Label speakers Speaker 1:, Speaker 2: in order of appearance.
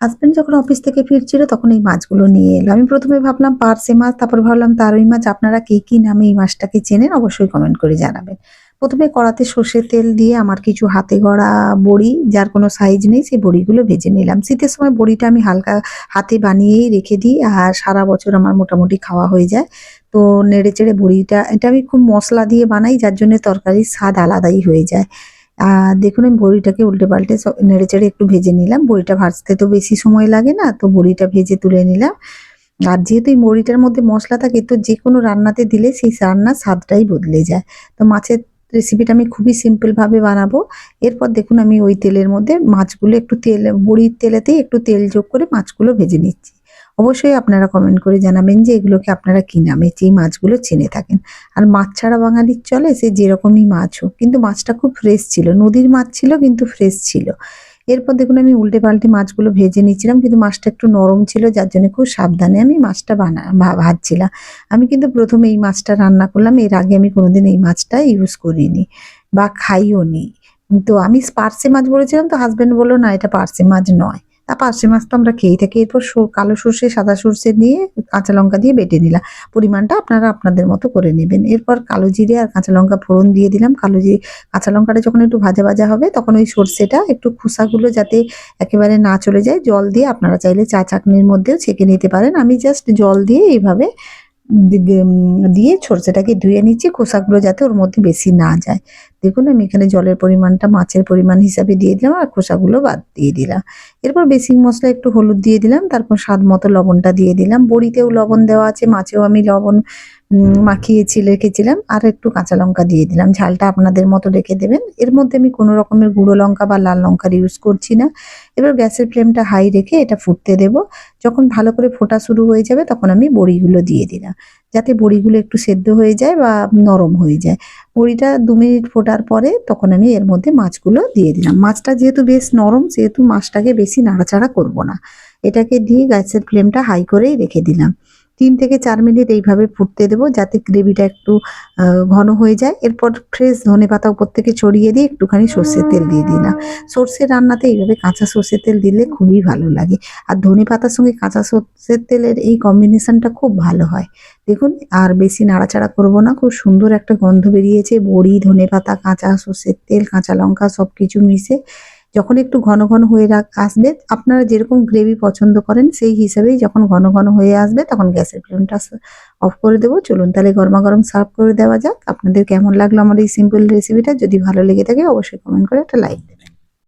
Speaker 1: Husband যখন office থেকে ফিরছিল তখন এই মাছগুলো নিয়ে এলো। আমি প্রথমে ভাবলাম পার্সে মাছ, তারপর ভাবলাম তারই মাছ আপনারা কে কি নামে এই মাছটাকে চেনেন? অবশ্যই কমেন্ট করে জানাবেন। প্রথমে কড়াতে সর্ষের তেল দিয়ে আমার কিছু হাতে গড়া বড়ি, যার কোনো সাইজ নেই, সেই বড়িগুলো ভেজে নিলাম। শীতের সময় বড়িটা আমি হালকা হাতে বানিয়েই রেখে দিই আর সারা বছর আমার মোটামুটি খাওয়া হয়ে যায়। তো নেড়ে চেড়ে বড়িটা, এটা আমি খুব মশলা দিয়ে বানাই, যার জন্য তরকারির স্বাদ আলাদাই হয়ে যায়। দেখুন, আমি বড়িটাকে উল্টে পাল্টে নেড়ে চেড়ে একটু ভেজে নিলাম। বড়িটা ভাজতে তো বেশি সময় লাগে না, তো বড়িটা ভেজে তুলে নিলাম। আর যেহেতু এই বড়িটার মধ্যে মশলা থাকে, তো যে কোনো রান্নাতে দিলে সেই রান্নার স্বাদটাই বদলে যায়। তো মাছের রেসিপিটা আমি খুবই সিম্পলভাবে বানাবো। এরপর দেখুন, আমি ওই তেলের মধ্যে মাছগুলো একটু তেল, বড়ির তেলেতেই একটু তেল যোগ করে মাছগুলো ভেজে নিচ্ছি। অবশ্যই আপনারা কমেন্ট করে জানাবেন যে এগুলোকে আপনারা কি নামে যেই মাছগুলো চিনে থাকেন। আর মাছ ছাড়া বাঙালির চলে সে যেরকমই মাছ হোক। কিন্তু মাছটা খুব ফ্রেশ ছিল। নদীর মাছ ছিল, কিন্তু ফ্রেশ ছিল। এরপর দেখুন আমি উল্টে পাল্টে মাছগুলো ভেজে নিচ্ছিলাম কিন্তু মাছটা একটু নরম ছিল, যার জন্য খুব সাবধানে আমি মাছটা বানা ভাজছিলাম। আমি কিন্তু প্রথমে এই মাছটা রান্না করলাম, এর আগে আমি কোনোদিন এই মাছটা ইউজ করিনি বা খাইও নি তো আমি পার্সে মাছ বলেছিলাম, তো হাজবেন্ড বলল, না, এটা পার্সে মাছ নয়। তা পার্সে মাছ তো আমরা খেয়েই থাকি। এরপর কালো সর্ষে, সাদা সর্ষে দিয়ে কাঁচা লঙ্কা দিয়ে বেটে নিলাম। পরিমাণটা আপনারা আপনাদের মতো করে নেবেন। এরপর কালো জিরে আর কাঁচা লঙ্কা ফোড়ন দিয়ে দিলাম। কালো জিরে, কাঁচা লঙ্কাটা যখন একটু ভাজা ভাজা হবে, তখন ওই সর্ষেটা একটু খোসাগুলো যাতে একেবারে না চলে যায়, জল দিয়ে আপনারা চাইলে চা চাকনির মধ্যেও ছেঁকে নিতে পারেন। আমি জাস্ট জল দিয়ে এইভাবে দিয়ে সর্ষেটাকে ধুয়ে নিচ্ছি। খোসাগুলো যাতে ওর মধ্যে বেশি না যায়। দেখুন, আমি এখানে জলের পরিমাণটা মাছের পরিমাণ হিসাবে দিয়ে দিলাম আর খোসাগুলো বাদ দিয়ে দিলাম। এরপর বেসিক মশলা একটু হলুদ দিয়ে দিলাম, তারপর স্বাদ মতো লবণটা দিয়ে দিলাম। বড়িতেও লবণ দেওয়া আছে, মাছেও আমি লবণ মাখিয়েছি রেখেছিলাম আর একটু কাঁচা লঙ্কা দিয়ে দিলাম। ঝালটা আপনাদের মতো রেখে দেবেন। এর মধ্যে আমি কোনো রকমের গুঁড়ো লঙ্কা বা লাল লঙ্কার ইউজ করছি না। এবার গ্যাসের ফ্লেমটা হাই রেখে এটা ফুটতে দেব। যখন ভালো করে ফোটা শুরু হয়ে যাবে, তখন আমি বড়িগুলো দিয়ে দিলাম। যাতে বড়িগুলো একটু সেদ্ধ হয়ে যায় বা নরম হয়ে যায়। বড়িটা দু মিনিট ফোটার পরে তখন আমি এর মধ্যে মাছগুলো দিয়ে দিলাম। মাছটা যেহেতু বেশ নরম, সেহেতু মাছটাকে বেশি নাড়াচাড়া করব না। এটাকে দিয়ে গ্যাসের ফ্লেমটা হাই করেই রেখে দিলাম। তিন থেকে চার মিনিট এইভাবে ফুটতে দেবো যাতে গ্রেভিটা একটু ঘন হয়ে যায়। এরপর ফ্রেশ ধনে পাতা উপর থেকে ছড়িয়ে দিয়ে একটুখানি সর্ষের তেল দিয়ে দিলাম। সর্ষের রান্নাতে এইভাবে কাঁচা সর্ষের তেল দিলে খুবই ভালো লাগে। আর ধনে পাতার সঙ্গে কাঁচা সর্ষের তেলের এই কম্বিনেশনটা খুব ভালো হয়। দেখুন, আর বেশি নাড়াচাড়া করব না। খুব সুন্দর একটা গন্ধ বেরিয়েছে। বড়ি, ধনে পাতা, কাঁচা সর্ষের তেল, কাঁচা লঙ্কা সব কিছু মিশে যখন একটু ঘন ঘন হয়ে আসবে, আপনারা যেরকম গ্রেভি পছন্দ করেন, সেই হিসাবেই যখন ঘন ঘন হয়ে আসবে, তখন গ্যাসের ফ্লেমটা অফ করে দেবো। চলুন তাহলে গরমা গরম সার্ভ করে দেওয়া যাক। আপনাদের কেমন লাগল আমার এই সিম্পল রেসিপিটা যদি ভালো লেগে থাকে, অবশ্যই কমেন্ট করে একটা লাইক দেবেন।